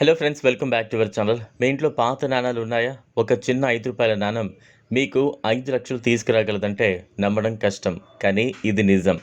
Hello friends welcome back to our channel మీ ఇంట్లో పాత నాణాలు ఉన్నాయా? ఒక చిన్న ఐదు రూపాయల నాణం మీకు ఐదు లక్షలు తీసుకురాగలదంటే నమ్మడం కష్టం కానీ ఇది నిజం.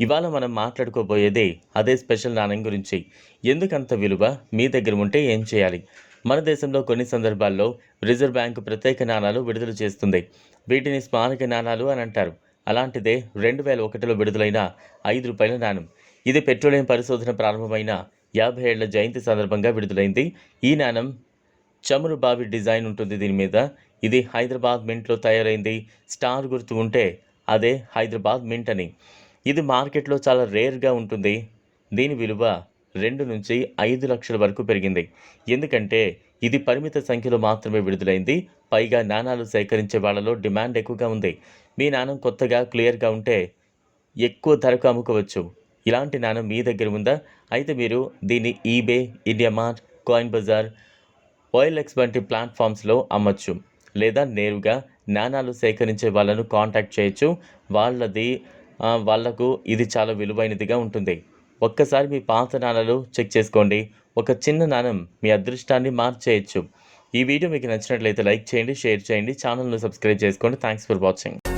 ఇవాళ మనం మాట్లాడుకోబోయేది అదే స్పెషల్ నాణం గురించి. ఎందుకంత విలువ? మీ దగ్గర ఉంటే ఏం చేయాలి? మన దేశంలో కొన్ని సందర్భాల్లో రిజర్వ్ బ్యాంకు ప్రత్యేక నాణాలు విడుదల చేస్తుంది. వీటిని స్మారక నాణాలు అని అంటారు. అలాంటిదే రెండు వేల ఒకటిలో విడుదలైన ఐదు రూపాయల నాణం. ఇది పెట్రోలియం పరిశోధన ప్రారంభమైన యాభై ఏళ్ళ జయంతి సందర్భంగా విడుదలైంది. ఈ నాణం చమురు బావి డిజైన్ ఉంటుంది దీని మీద. ఇది హైదరాబాద్ మింట్లో తయారైంది. స్టార్ గుర్తు ఉంటే అదే హైదరాబాద్ మింట్ అని. ఇది మార్కెట్లో చాలా రేర్గా ఉంటుంది. దీని విలువ రెండు నుంచి ఐదు లక్షల వరకు పెరిగింది. ఎందుకంటే ఇది పరిమిత సంఖ్యలో మాత్రమే విడుదలైంది. పైగా నాణాలు సేకరించే వాళ్ళలో డిమాండ్ ఎక్కువగా ఉంది. మీ నాణం కొత్తగా క్లియర్గా ఉంటే ఎక్కువ ధరకు అమ్ముకోవచ్చు. ఇలాంటి నాణం మీ దగ్గర ఉందా? అయితే మీరు దీన్ని eBay India mart coin bazaar OLX వంటి ప్లాట్ఫామ్స్లో అమ్మచ్చు. లేదా నేరుగా నాణాలు సేకరించే వాళ్ళను కాంటాక్ట్ చేయొచ్చు. వాళ్ళది వాళ్ళకు వాళ్ళకు ఇది చాలా విలువైనదిగా ఉంటుంది. ఒక్కసారి మీ పాత నాణాలు చెక్ చేసుకోండి. ఒక చిన్న నాణం మీ అదృష్టాన్ని మార్చేయచ్చు. ఈ వీడియో మీకు నచ్చినట్లయితే లైక్ చేయండి షేర్ చేయండి ఛానల్ను సబ్స్క్రైబ్ చేసుకోండి. Thanks for watching.